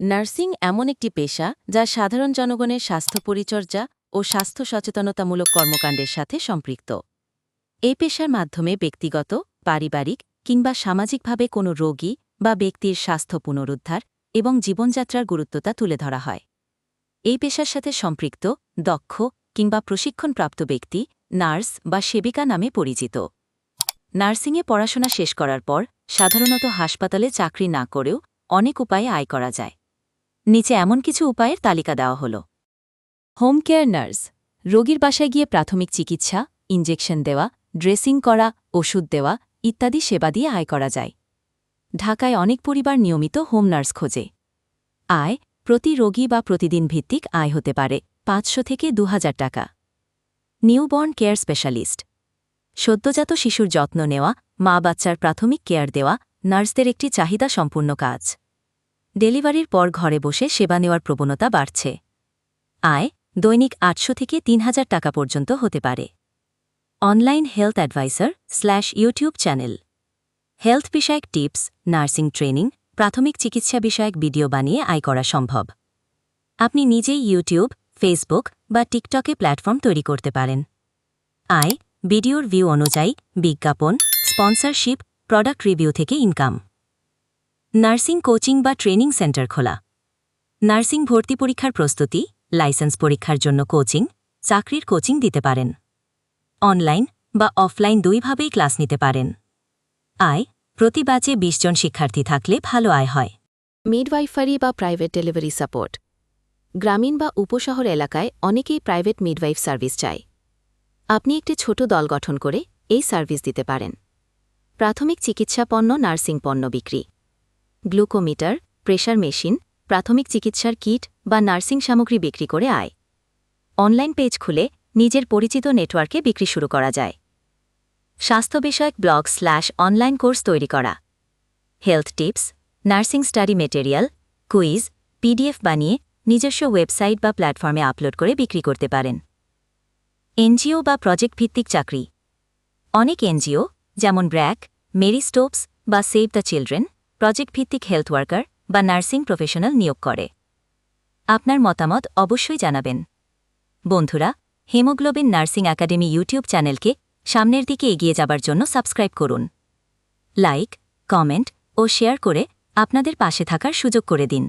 Nursing এমন একটি পেশা যা সাধারণ জনগণের স্বাস্থ্য পরিচর্যা ও স্বাস্থ্য সচেতনতামূলক কর্মকাণ্ডের সাথে সম্পৃক্ত। এই পেশার মাধ্যমে ব্যক্তিগত, পারিবারিক কিংবা সামাজিকভাবে কোনো রোগী বা ব্যক্তির স্বাস্থ্য পুনরুদ্ধার এবং জীবনযাত্রার গুরুত্বতা তুলে ধরা হয়। এই পেশার সাথে সম্পৃক্ত, দক্ষ কিংবা প্রশিক্ষণপ্রাপ্ত ব্যক্তি নার্স বা সেবিকা নামে পরিচিত। নার্সিংয়ে পড়াশোনা শেষ করার পর সাধারণত হাসপাতালে চাকরি না করেও অনেক উপায়ে আয় করা যায়। নিচে এমন কিছু উপায়ের তালিকা দেওয়া হল। হোম কেয়ার নার্স রোগীর বাসায় গিয়ে প্রাথমিক চিকিৎসা ইঞ্জেকশন দেওয়া ড্রেসিং করা, ওষুধ দেওয়া, ইত্যাদি সেবা দিয়ে আয় করা যায়। ঢাকায় অনেক পরিবার নিয়মিত হোম নার্স খোঁজে। আয় প্রতি রোগী বা প্রতিদিন ভিত্তিক আয় হতে পারে পাঁচশো থেকে দু হাজার টাকা। নিউবর্ন কেয়ার স্পেশালিস্ট সদ্যজাত শিশুর যত্ন নেওয়া মা বাচ্চার প্রাথমিক কেয়ার দেওয়া, নার্সদের একটি চাহিদা সম্পূর্ণ কাজ। ডেলিভারির পর ঘরে বসে সেবা নেওয়ার প্রবণতা বাড়ছে। আয় দৈনিক আটশো থেকে তিন হাজার টাকা পর্যন্ত হতে পারে। Online health adviser slash YouTube channel. Health বিষয়ক টিপস, নার্সিং ট্রেনিং, প্রাথমিক চিকিৎসা বিষয়ক ভিডিও বানিয়ে আয় করা সম্ভব। আপনি নিজেই ইউটিউব, ফেসবুক বা টিকটকে প্ল্যাটফর্ম তৈরি করতে পারেন। আয় ভিডিওর ভিউ অনুযায়ী বিজ্ঞাপন, স্পন্সরশিপ, প্রোডাক্ট রিভিউ থেকে ইনকাম। নার্সিং কোচিং বা ট্রেনিং সেন্টার খোলা। নার্সিং ভর্তি পরীক্ষার প্রস্তুতি, লাইসেন্স পরীক্ষার জন্য কোচিং, চাকরির কোচিং দিতে পারেন। অনলাইন বা অফলাইন দুইভাবেই ক্লাস নিতে পারেন। আয়, প্রতি ব্যাচে ২০ জন শিক্ষার্থী থাকলে ভালো আয় হয়। মিডওয়াইফারি বা প্রাইভেট ডেলিভারি সাপোর্ট। গ্রামীণ বা উপশহর এলাকায় অনেকেই প্রাইভেট মিডওয়াইফ সার্ভিস চায়। আপনি একটি ছোট দল গঠন করে এই সার্ভিস দিতে পারেন। প্রাথমিক চিকিৎসা পণ্য, নার্সিং পণ্য বিক্রি। গ্লুকোমিটার প্রেশার মেশিন, প্রাথমিক চিকিৎসার কিট বা নার্সিং সামগ্রী বিক্রি করে আয়। অনলাইন পেজ খুলে নিজের পরিচিত নেটওয়ার্কে বিক্রি শুরু করা যায়। স্বাস্থ্য বিষয়ক ব্লগ স্ল্যাশ অনলাইন কোর্স তৈরি করা। Health tips, nursing study material, quiz, PDF বানিয়ে নিজস্ব ওয়েবসাইট বা প্ল্যাটফর্মে আপলোড করে বিক্রি করতে পারেন। এনজিও বা প্রজেক্ট ভিত্তিক চাকরি। অনেক এনজিও, যেমন ব্র্যাক মেরি স্টোপস বা সেভ দ্য চিলড্রেন প্রজেক্ট ভিত্তিক হেলথ ওয়ার্কার বা নার্সিং প্রফেশনাল নিয়োগ করে। আপনার মতামত অবশ্যই জানাবেন। বন্ধুরা, হেমোগ্লোবিন নার্সিং একাডেমি ইউটিউব চ্যানেলকে সামনের দিকে এগিয়ে যাবার জন্য সাবস্ক্রাইব করুন। লাইক, কমেন্ট ও শেয়ার করে আপনাদের পাশে থাকার সুযোগ করে দিন।